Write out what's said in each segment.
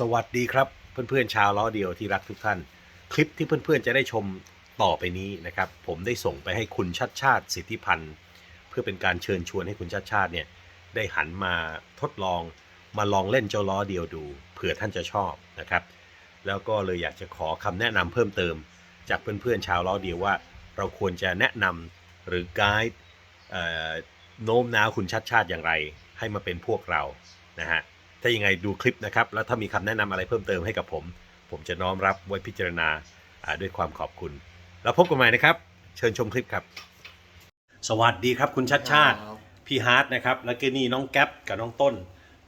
สวัสดีครับเพื่อนๆชาวล้อเดียวที่รักทุกท่าน คลิปที่เพื่อนๆจะได้ชมต่อไปนี้นะครับ ผมได้ส่งไปให้คุณชัดชาติสิทธิพันธ์เพื่อเป็นการเชิญชวนให้คุณชัดชาติเนี่ยได้หันมาทดลองมาลองเล่นเจ้าล้อเดียวดูเผื่อท่านจะชอบนะครับ แล้วก็เลยอยากจะขอคำแนะนำเพิ่มเติม จากเพื่อนๆชาวล้อเดียวว่า เราควรจะแนะนำหรือไกด์โน้มน้าวคุณชัดชาติอย่างไร ให้มาเป็นพวกเรานะฮะ ถ้ายังไงดูคลิปนะครับ แล้วถ้ามีคำแนะนำอะไรเพิ่มเติมให้กับผม ผมจะน้อมรับไว้พิจารณาอ่าด้วยความขอบคุณ แล้วพบกันใหม่นะครับ เชิญชมคลิปครับ สวัสดีครับคุณชัดชาติครับพี่ฮาร์ดนะครับแล้วก็นี่น้องแก๊ปกับน้องต้น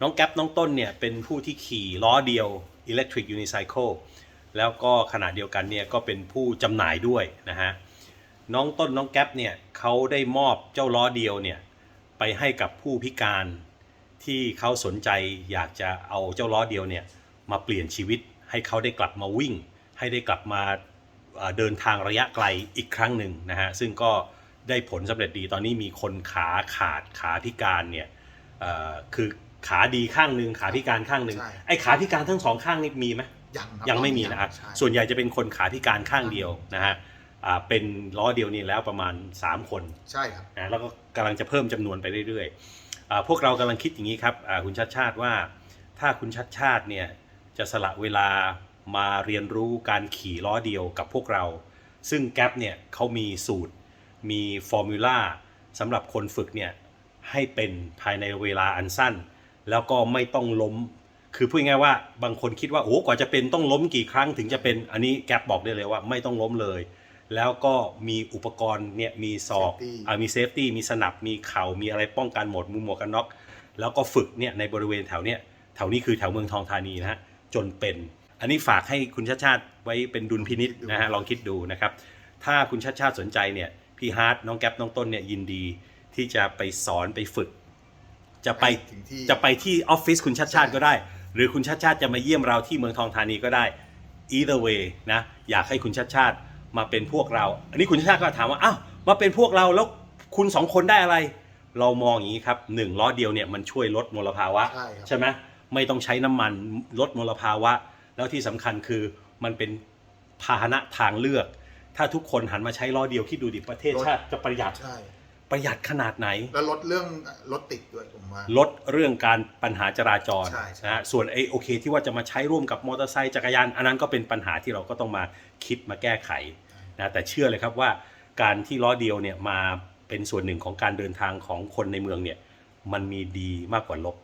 น้องแก๊ปน้องต้นเนี่ยเป็นผู้ที่ขี่ล้อเดียว Electric Unicycle แล้วก็ขณะเดียวกันเนี่ยก็เป็นผู้จำหน่ายด้วยนะฮะน้องต้นน้องแก๊ปเนี่ยเขาได้มอบเจ้าล้อเดียวเนี่ยไปให้กับผู้พิการ ที่เขาสนใจอยากจะเอาเจ้าล้อเดียวเนี่ยมาเปลี่ยนชีวิตให้เขาได้กลับมาวิ่ง ให้ได้กลับมาเอ่อเดินทางระยะไกลอีกครั้งหนึ่งนะฮะซึ่งก็ได้ผลสำเร็จดีตอนนี้มีคนขาขาดขาพิการเนี่ยเอ่อคือขาดีข้างหนึ่งขาพิการข้างหนึ่งใช่ไอ้ขาพิการทั้งสองข้างนี่มีไหมยังครับยังไม่มีนะครับใช่ส่วนใหญ่จะเป็นคนขาพิการข้างเดียวนะฮะอ่าเป็นล้อเดียวนี่แล้วประมาณ 3 คนใช่ครับนะแล้วก็กำลังจะเพิ่มจำนวนไปเรื่อยๆอ่า พวกเรากำลังคิดอย่างนี้ครับคุณชัดชาติว่าถ้าคุณชัดชาติเนี่ยจะสละเวลามาเรียนรู้การขี่ล้อเดียวกับพวกเรา ซึ่งแก๊ปเนี่ยเขามีสูตร มีฟอร์มูลาสำหรับคนฝึกเนี่ยให้เป็นภายในเวลาอันสั้น แล้วก็ไม่ต้องล้ม คือพูดง่ายว่าบางคนคิดว่าโอ้กว่าจะเป็นต้องล้มกี่ครั้งถึงจะเป็นอันนี้แก๊ปบอกได้เลยว่าไม่ต้องล้มเลย แล้วก็มีอุปกรณ์เนี่ยมีศอก Safety อ่ามีเซฟตี้มีสนับมีเข่ามีอะไรป้องกันหมดมุมหมวกกันน็อก แล้วก็ฝึกเนี่ยในบริเวณแถวเนี้ยแถวนี้คือแถวเมืองทองธานีนะฮะจนเป็น อันนี้ฝากให้คุณชาติชาติไว้เป็นดุลพินิษนะฮะลองคิดดูนะครับ ถ้าคุณชาติชาติสนใจเนี่ยพี่ฮาร์ดน้องแก๊ปน้องต้นเนี่ยยินดีที่จะไปสอนไปฝึก จะไปถึงที่ จะไปที่ออฟฟิศคุณชาติชาติก็ได้ หรือคุณชาติชาติจะมาเยี่ยมเราที่เมืองทองธานีก็ได้ either way นะอยากให้คุณชาติชาติ มาเป็นพวกเรา อันนี้คุณชาติชาติก็ถามว่าอ้าวมาเป็นพวกเราแล้วคุณสองคนได้อะไร เรามองอย่างนี้ครับหนึ่งล้อเดียวเนี่ยมันช่วยลดมลภาวะใช่ครับใช่ไหมไม่ต้องใช้น้ำมันลดมลภาวะ แล้วที่สำคัญคือมันเป็นพาหนะทางเลือก ถ้าทุกคนหันมาใช้ล้อเดียวคิดดูดิประเทศชาติจะประหยัดใช่ ประหยัดขนาดไหน แล้วลดเรื่องรถติดด้วยผมว่า ลดเรื่องการปัญหาจราจรใช่ใช่ นะฮะส่วนไอ้โอเคที่ว่าจะมาใช้ร่วมกับมอเตอร์ไซค์จักรยาน อันนั้นก็เป็นปัญหาที่เราก็ต้องมาคิดมาแก้ไข นะแต่เชื่อเลยครับว่าการที่ล้อเดียวเนี่ยมาเป็นส่วนหนึ่งของการเดินทางของคนในเมืองเนี่ยมันมีดีมากกว่าลบ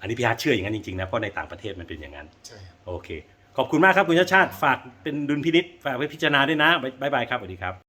อันนี้พี่ฮาร์ดเชื่ออย่างนั้นจริงๆนะเพราะในต่างประเทศมันเป็นอย่างนั้นใช่ครับโอเค ขอบคุณมากครับคุณชาติชาติฝากเป็นดุลพินิษฝากไว้พิจารณาด้วยนะบ๊ายบายครับสวัสดีครับ